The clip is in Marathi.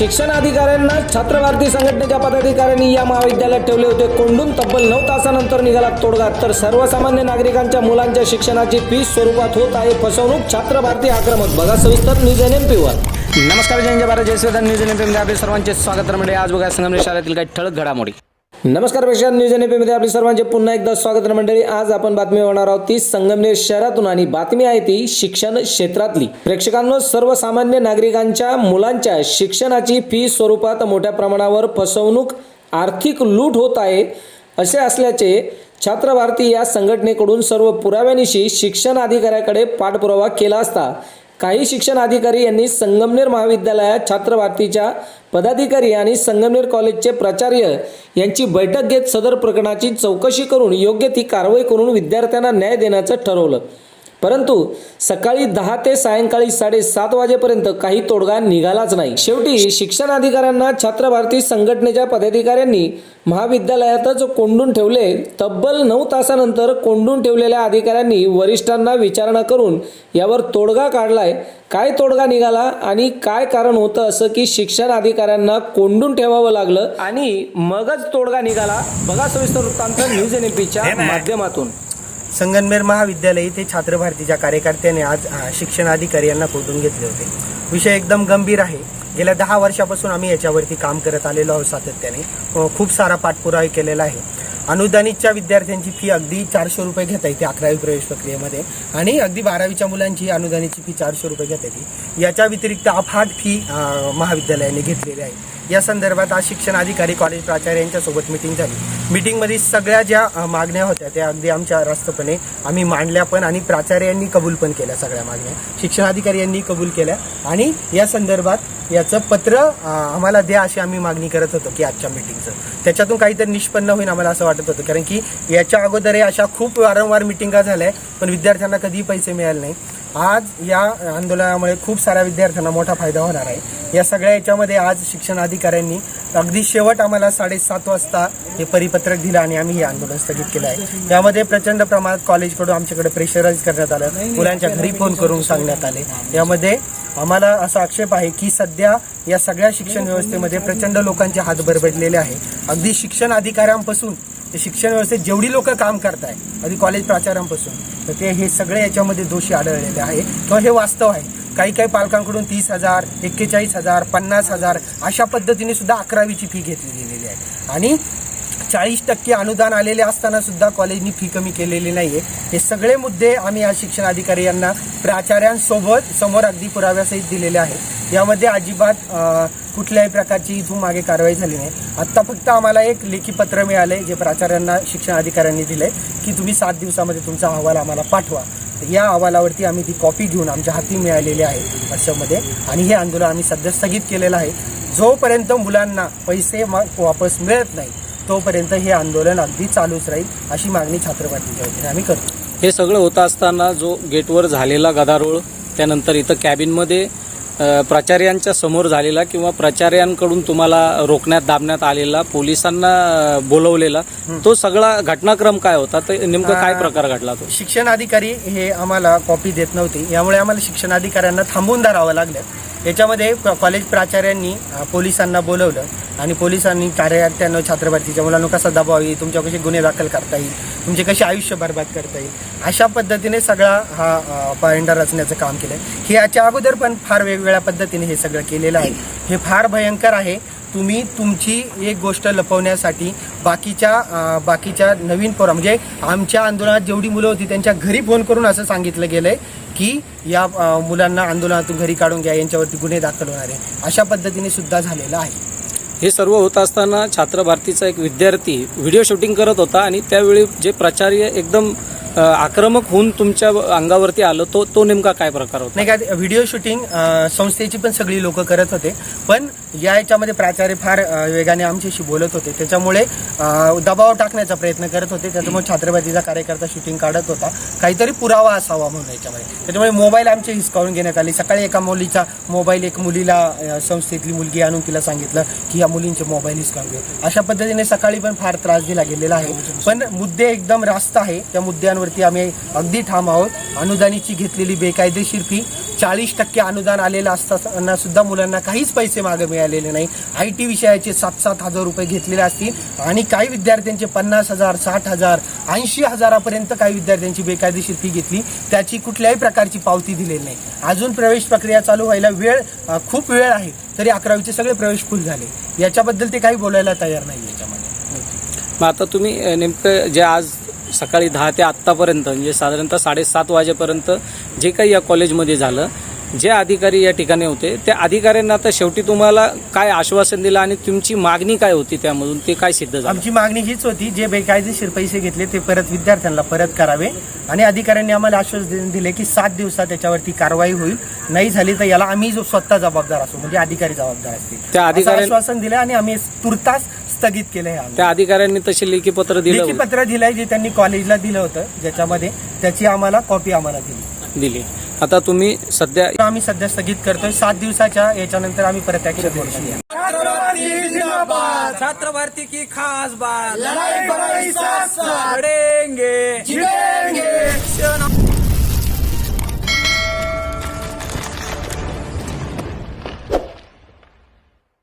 शिक्षण अधिकाऱ्यांना छात्र भारती संघटनेच्या पदाधिकाऱ्यांनी या महाविद्यालयात ठेवले होते. कोंडून तब्बल नऊ तासानंतर निघाला तोडगा. तर सर्वसामान्य नागरिकांच्या मुलांच्या शिक्षणाची फीस स्वरूपात होत आहे. फसवणूक छात्र भारती आक्रमक. बघा सविस्तर न्यूज एन एम पीवर नमस्कार जय भारत जय श्रीधर. न्यूज एन एम पीमध्ये आपले सर्वांचे स्वागत. म्हणजे आज बघा संगमनेर शाळेतील काही ठळक घडामोडी. नमस्कार प्रेक्षक न्यूज एन एपीमध्ये आपले सर्वांचे पुन्हा एकदा स्वागत मंडळी. आज आपण बातमी होणार आहोत ती संगमनेर शहरातून आणि बातमी आहे ती शिक्षण क्षेत्रातली. प्रेक्षकांनो सर्वसामान्य नागरिकांच्या मुलांच्या शिक्षणाची फी स्वरूपात मोठ्या प्रमाणावर फसवणूक आर्थिक लूट होत आहे असे असल्याचे छात्र भारती या संघटनेकडून सर्व पुराव्यानिशी शिक्षण अधिकाऱ्याकडे पाठपुरावा केला असता. काही शिक्षण अधिकारी यांनी संगमनेर महाविद्यालयात छात्र भारतीच्या पदाधिकारी आणि संगमनेर कॉलेजचे प्राचार्य यांची बैठक घेत सदर प्रकरणाची चौकशी करून योग्य ती कारवाई करून विद्यार्थ्यांना न्याय देण्याचं ठरवलं. परंतु सकाळी दहा ते सायंकाळी साडेसात वाजेपर्यंत काही तोडगा निघालाच नाही. शेवटी शिक्षण अधिकाऱ्यांना छात्र भारती संघटनेच्या पदाधिकाऱ्यांनी महाविद्यालयातच कोंडून ठेवले. तब्बल नऊ तासानंतर कोंडून ठेवलेल्या अधिकाऱ्यांनी वरिष्ठांना विचारणा करून यावर तोडगा काढलाय. काय तोडगा निघाला आणि काय कारण होतं असं की शिक्षण अधिकाऱ्यांना कोंडून ठेवावं लागलं आणि मगच तोडगा निघाला? बघा सविस्तर वृत्तांत न्यूज एन च्या माध्यमातून. संगनमेर महाविद्यालय येथे छात्र भारतीच्या कार्यकर्त्याने आज अ, शिक्षण अधिकारी यांना कोठून घेतले होते? विषय एकदम गंभीर आहे. गेल्या दहा वर्षापासून आम्ही याच्यावरती काम करत आलेलो आहोत सातत्याने. खूप सारा पाठपुरावा केलेला आहे. अनुदानितच्या विद्यार्थ्यांची फी अगदी चारशे रुपये घेता येते अकरावी प्रवेश प्रक्रियेमध्ये. आणि अगदी बारावीच्या मुलांची अनुदानितची फी चारशे रुपये घेता येते. याच्या व्यतिरिक्त अफाट फी महाविद्यालयाने घेतलेली आहे. या संदर्भात आज शिक्षण अधिकारी कॉलेज प्राचार्य यांच्यासोबत मिटिंग झाली. मिटिंगमध्ये सगळ्या ज्या मागण्या होत्या त्या अगदी आमच्या रास्तपणे आम्ही मांडल्या पण आणि प्राचार्यांनी कबूल पण केल्या सगळ्या मागण्या. शिक्षण अधिकारी यांनी कबूल केल्या. आणि या संदर्भात याचं पत्र आम्हाला द्या अशी आम्ही मागणी करत होतो की आजच्या मिटिंगचं त्याच्यातून काहीतरी निष्पन्न होईल आम्हाला असं वाटत होतं. कारण की याच्या अगोदर अशा खूप वारंवार मिटिंगा झाल्या पण विद्यार्थ्यांना कधीही पैसे मिळाले नाही आज या आंदोलनामुळे खूप साऱ्या विद्यार्थ्यांना मोठा फायदा होणार आहे. या सगळ्या याच्यामध्ये आज शिक्षण अधिकाऱ्यांनी अगदी शेवट आम्हाला साडेसात वाजता हे परिपत्रक दिलं आणि आम्ही हे आंदोलन स्थगित केलं आहे. यामध्ये प्रचंड प्रमाणात कॉलेजकडून आमच्याकडे प्रेशराईज करण्यात आलं. मुलांच्या घरी फोन करून सांगण्यात आले. यामध्ये आम्हाला असा आक्षेप आहे की सध्या या सगळ्या शिक्षण व्यवस्थेमध्ये प्रचंड लोकांचे हात बरबडलेले आहे. अगदी शिक्षण अधिकाऱ्यांपासून ते शिक्षण व्यवस्थेत जेवढी लोक काम करताय अगदी कॉलेज प्राचार्यांपासून तर ते हे सगळे याच्यामध्ये दोषी आढळलेले आहे. किंवा हे वास्तव आहे. काही काही पालकांकडून तीस हजार एक्केचाळीस हजार पन्नास हजार अशा पद्धतीने सुद्धा अकरावीची फी घेतली गेलेली आहे. आणि चाळीस टक्के अनुदान आलेले असताना सुद्धा कॉलेजनी फी कमी केलेली नाही आहे हे सगळे मुद्दे आम्ही आज शिक्षण अधिकारी यांना प्राचार्यांसोबत समोर अगदी पुराव्यासहित दिलेले आहेत. यामध्ये अजिबात कुठल्याही प्रकारची इथून मागे कारवाई झाली नाही. आत्ता फक्त आम्हाला एक लेखी पत्र मिळाले जे प्राचार्यांना शिक्षण अधिकाऱ्यांनी दिले की तुम्ही सात दिवसामध्ये तुमचा अहवाल आम्हाला पाठवा. या अहवालावरती आम्ही ती कॉपी घेऊन आमच्या हाती मिळालेली आहे वर्षामध्ये आणि हे आंदोलन आम्ही सध्या स्थगित केलेलं आहे. जोपर्यंत मुलांना पैसे मा- वापस मिळत नाही तोपर्यंत हे आंदोलन अगदी चालूच राहील अशी मागणी छात्रपाठीच्या वतीने आम्ही करतो. हे सगळं होतं असताना जो गेटवर झालेला गदारोळ त्यानंतर इथं कॅबिनमध्ये प्राचार्यांच्या समोर झालेला किंवा प्राचार्यांकडून तुम्हाला रोखण्यात दाबण्यात आलेला पोलिसांना बोलवलेला तो सगळा घटनाक्रम काय होता? ते नेमकं काय प्रकार घडला तो? शिक्षण अधिकारी हे आम्हाला कॉपी देत नव्हते. यामुळे आम्हाला शिक्षण अधिकाऱ्यांना थांबवून धरावं लागलं. याच्यामध्ये कॉलेज प्राचार्यांनी पोलिसांना बोलवलं. आणि पोलिसांनी कार्यकर्त्यांना छात्रभारतीच्या मुलांना कसा दबाव येईल तुमच्या कसे गुन्हे दाखल करता येईल तुमचे कसे आयुष्य बर्बाद करता येईल अशा पद्धतीने सगळा हा अ, पायंडा रचण्याचं काम केलं हे याच्या अगोदर पण फार वेगवेगळ्या पद्धतीने हे सगळं केलेलं आहे. हे फार भयंकर आहे. तुम्ही तुमची एक गोष्ट लपवण्यासाठी बाकीच्या बाकीच्या नवीन पोरा म्हणजे आमच्या आंदोलनात जेवढी मुलं होती त्यांच्या घरी फोन करून असं सांगितलं गेलं आहे की या मुलांना आंदोलनातून घरी काढून घ्या यांच्यावरती गुन्हे दाखल होणार आहे अशा पद्धतीने सुद्धा झालेलं आहे. हे सर्व होत असताना छात्र भारतीचा एक विद्यार्थी व्हिडिओ शूटिंग करत होता आणि त्यावेळी जे प्राचार्य एकदम आक्रमक होऊन तुमच्या अंगावरती आलं तो तो नेमका काय प्रकार होता? नाही का व्हिडिओ शूटिंग संस्थेची पण सगळी लोक करत होते. पण या याच्यामध्ये प्राचार्य फार वेगाने आमच्याशी बोलत होते. त्याच्यामुळे दबाव टाकण्याचा प्रयत्न करत होते. त्याच्यामुळे छात्रपतीचा कार्यकर्ता शूटिंग काढत होता. काहीतरी पुरावा असावा म्हणून याच्यामध्ये. त्याच्यामुळे मोबाईल आमचे हिसकावून घेण्यात आले. सकाळी एका मुलीचा मोबाईल एक मुलीला संस्थेतली मुलगी आणून तिला सांगितलं की या मुलींचे मोबाईल हिसकावून घे. अशा पद्धतीने सकाळी पण फार त्रास दिला गेलेला आहे. पण मुद्दे एकदम रास्त आहे. त्या मुद्द्यांवरती आम्ही अगदी ठाम आहोत. अनुदानीची घेतलेली बेकायदेशीर फी चाळीस टक्के अनुदान आलेलं असताना सुद्धा मुलांना काहीच पैसे मागे मिळालेले नाही. आय टी विषयाचे सात सात हजार रुपये घेतलेले असतील आणि काही विद्यार्थ्यांचे पन्नास हजार साठ हजार ऐंशी हजारापर्यंत काही विद्यार्थ्यांची बेकायदेशीर फी घेतली. त्याची कुठल्याही प्रकारची पावती दिलेली नाही. अजून प्रवेश प्रक्रिया चालू व्हायला वेळ खूप वेळ आहे. तरी अकरावीचे सगळे प्रवेश फुल झाले. याच्याबद्दल ते काही बोलायला तयार नाही याच्यामध्ये. मग आता तुम्ही नेमकं जे आज सकाळी दहा ते आत्तापर्यंत म्हणजे साधारणतः साडेसात वाजेपर्यंत जे काही या कॉलेजमध्ये झालं जे अधिकारी या ठिकाणी होते त्या अधिकाऱ्यांना आता शेवटी तुम्हाला काय आश्वासन दिलं आणि तुमची मागणी काय होती त्यामधून? ते काय सिद्ध झालं? आमची मागणी हीच होती जे बेकायदेशीर पैसे घेतले ते परत विद्यार्थ्यांना परत करावे. आणि अधिकाऱ्यांनी आम्हाला आश्वासन दिले की सात दिवसात त्याच्यावरती कारवाई होईल. नाही झाली तर याला आम्ही जो स्वतः जबाबदार असू म्हणजे अधिकारी जबाबदार असतील. त्या अधिकाऱ्यां- आश्वासन दिलं आणि आम्ही तुर्तास स्थगित केलं त्या अधिकाऱ्यांनी तसे लेखी पत्र दिलं लेखी पत्र दिलंय जे त्यांनी कॉलेजला दिलं होतं ज्याच्यामध्ये त्याची आम्हाला कॉपी आम्हाला दिली. दिली. आता तुम्ही सध्या आम्ही सध्या स्थगित करतोय. सात दिवसाच्या याच्यानंतर आम्ही परत छात्र भारती की खास बात.